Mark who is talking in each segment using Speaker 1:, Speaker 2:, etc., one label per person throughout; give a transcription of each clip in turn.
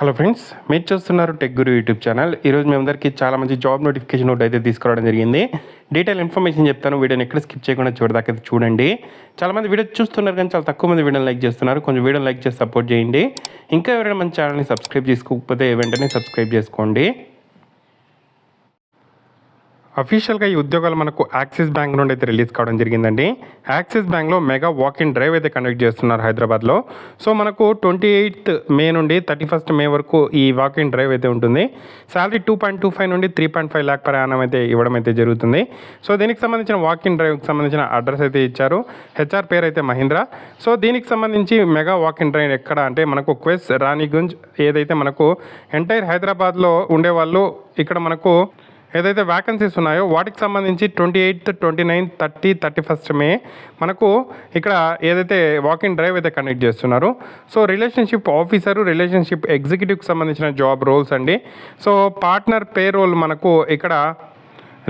Speaker 1: Hello friends మీరు చూస్తున్నారు tech గురు YouTube channel ఈరోజు మీ అందరికీ చాలా మంచి జాబ్ నోటిఫికేషన్ ఒకటి అయితే తీసుకురావడం జరిగింది. డీటెయిల్ ఇన్ఫర్మేషన్ చెప్తాను వీడియోని ఎక్కడ స్కిప్ చేయకుండా చూడదాకా చూడండి. చాలా మంది వీడియో చూస్తున్నారు కానీ చాలా తక్కువ మంది వీడియోని లైక్ చేస్తున్నారు. కొంచెం వీడియోని లైక్ చేసి సపోర్ట్ చేయండి. ఇంకా ఎవరైనా మన ఛానల్ని సబ్స్క్రైబ్ చేసుకోకపోతే వెంటనే సబ్స్క్రైబ్ చేసుకోండి. అఫీషియల్గా ఈ ఉద్యోగాలు మనకు యాక్సిస్ బ్యాంక్ నుండి అయితే రిలీజ్ కావడం జరిగిందండి. యాక్సిస్ బ్యాంక్లో మెగా వాక్ ఇన్ డ్రైవ్ అయితే కండక్ట్ చేస్తున్నారు హైదరాబాద్లో. సో మనకు ట్వంటీ ఎయిత్ మే నుండి థర్టీ ఫస్ట్ మే వరకు ఈ వాక్ ఇన్ డ్రైవ్ అయితే ఉంటుంది. Salary two point two five నుండి త్రీ పాయింట్ ఫైవ్ ల్యాక్ ప్రయాణం అయితే ఇవ్వడం అయితే జరుగుతుంది. సో దీనికి సంబంధించిన వాక్ ఇన్ డ్రైవ్కి సంబంధించిన అడ్రస్ అయితే ఇచ్చారు. హెచ్ఆర్ పేరు అయితే మహీంద్ర. సో దీనికి సంబంధించి మెగా వాక్ ఇన్ డ్రైవ్ ఎక్కడ అంటే మనకు క్వెస్ రాణిగుంజ్ ఏదైతే మనకు ఎంటైర్ హైదరాబాద్లో ఉండేవాళ్ళు ఇక్కడ మనకు ఏదైతే వ్యాకెన్సీస్ ఉన్నాయో వాటికి సంబంధించి twenty eighth twenty ninth thirty thirty first May మనకు ఇక్కడ ఏదైతే వాకింగ్ డ్రైవ్ అయితే కండక్ట్ చేస్తున్నారు. సో రిలేషన్షిప్ ఆఫీసరు రిలేషన్షిప్ ఎగ్జిక్యూటివ్కి సంబంధించిన జాబ్ రోల్స్ అండి. సో పార్ట్నర్ పే రోల్ మనకు ఇక్కడ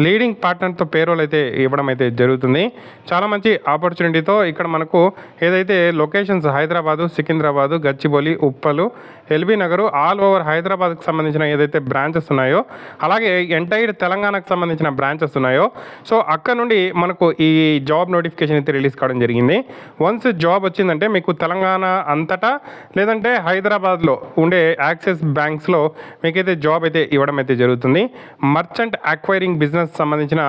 Speaker 1: లీడింగ్ పార్ట్నర్తో పేరోల్ అయితే ఇవ్వడం అయితే జరుగుతుంది. చాలా మంచి ఆపర్చునిటీతో ఇక్కడ మనకు ఏదైతే locations Hyderabad Secunderabad Gachibowli Uppal LB Nagar all over హైదరాబాద్కి సంబంధించిన ఏదైతే బ్రాంచెస్ ఉన్నాయో అలాగే ఎంటైర్ తెలంగాణకు సంబంధించిన బ్రాంచెస్ ఉన్నాయో సో అక్కడ నుండి మనకు ఈ జాబ్ నోటిఫికేషన్ అయితే రిలీజ్ కావడం జరిగింది. వన్స్ జాబ్ వచ్చిందంటే మీకు తెలంగాణ అంతటా లేదంటే హైదరాబాద్లో ఉండే యాక్సిస్ బ్యాంక్స్లో మీకైతే జాబ్ అయితే ఇవ్వడం అయితే జరుగుతుంది. మర్చెంట్ అక్వైరింగ్ బిజినెస్ సంబంధించిన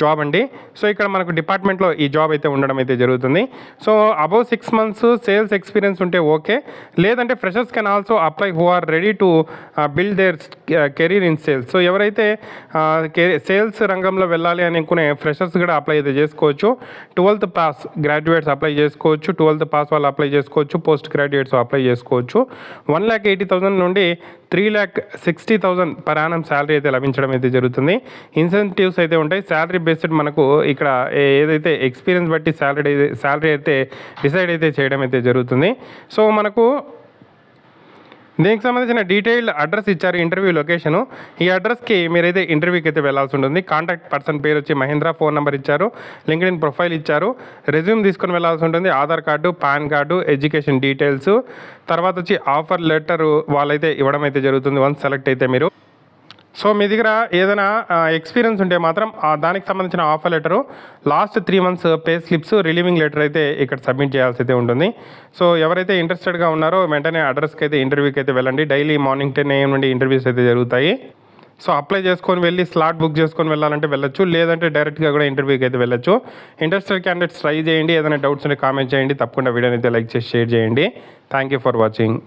Speaker 1: జాబ్ అండి. సో ఇక్కడ మనకు డిపార్ట్మెంట్లో ఈ జాబ్ అయితే ఉండడం అయితే జరుగుతుంది. So above six months sales experience ఉంటే ఓకే. లేదంటే freshers can also apply who are ready to build their career in sales. So ఎవరైతే సేల్స్ రంగంలో వెళ్ళాలి అని అనుకునే ఫ్రెషర్స్ కూడా అప్లై అయితే చేసుకోవచ్చు. ట్వెల్త్ పాస్ గ్రాడ్యుయేట్స్ అప్లై చేసుకోవచ్చు. ట్వెల్త్ పాస్ వాళ్ళు అప్లై చేసుకోవచ్చు. పోస్ట్ గ్రాడ్యుయేట్స్ అప్లై చేసుకోవచ్చు. వన్ ల్యాక్ ఎయిటీ థౌసండ్ నుండి three lakh sixty thousand per annum salary అయితే లభించడం అయితే జరుగుతుంది. ఇన్సెంటివ్స్ అయితే ఉంటాయి. శాలరీ బేస్డ్ మనకు ఇక్కడ ఏ- ఏదైతే ఎక్స్పీరియన్స్ బట్టి శాలరీ శాలరీ అయితే డిసైడ్ అయితే చేయడం అయితే జరుగుతుంది. సో మనకు దీనికి సంబంధించిన డీటెయిల్డ్ అడ్రస్ ఇచ్చారు ఇంటర్వ్యూ లొకేషను. ఈ అడ్రస్కి మీరైతే ఇంటర్వ్యూకి అయితే వెళ్ళాల్సి ఉంటుంది కాంటాక్ట్ పర్సన్ పేరు వచ్చి మహేంద్ర ఫోన్ నెంబర్ ఇచ్చారు. లింక్డ్ ఇన్ ప్రొఫైల్ ఇచ్చారు. రెజ్యూమ్ తీసుకొని వెళ్ళాల్సి ఉంటుంది Aadhaar card PAN card education details. తర్వాత వచ్చి ఆఫర్ లెటర్ వాళ్ళైతే ఇవ్వడం అయితే జరుగుతుంది. వన్స్ సెలెక్ట్ అయితే మీరు. సో మీ దగ్గర ఏదైనా ఎక్స్పీరియన్స్ ఉంటే మాత్రం దానికి సంబంధించిన offer letter last three months pay slips relieving letter అయితే ఇక్కడ సబ్మిట్ చేయాల్సి అయితే ఉంటుంది. సో ఎవరైతే ఇంట్రెస్టెడ్గా ఉన్నారో వెంటనే అడ్రస్కి అయితే ఇంటర్వ్యూకి అయితే వెళ్ళండి. డైలీ మార్నింగ్ టెన్ ఏఎం నుండి ఇంటర్వ్యూస్ అయితే జరుగుతాయి. సో అప్లై చేసుకొని వెళ్ళి స్లాట్ బుక్ చేసుకొని వెళ్ళాలంటే వెళ్ళొచ్చు. లేదంటే డైరెక్ట్గా కూడా ఇంటర్వ్యూకి అయితే వెళ్ళొచ్చు. ఇంట్రెస్టెడ్ క్యాండిడేట్స్ ట్రై చేయండి. ఏదైనా డౌట్స్ ఉంటే కామెంట్ చేయండి. తప్పకుండా వీడియోని అయితే లైక్ చేసి షేర్ చేయండి. Thank you for watching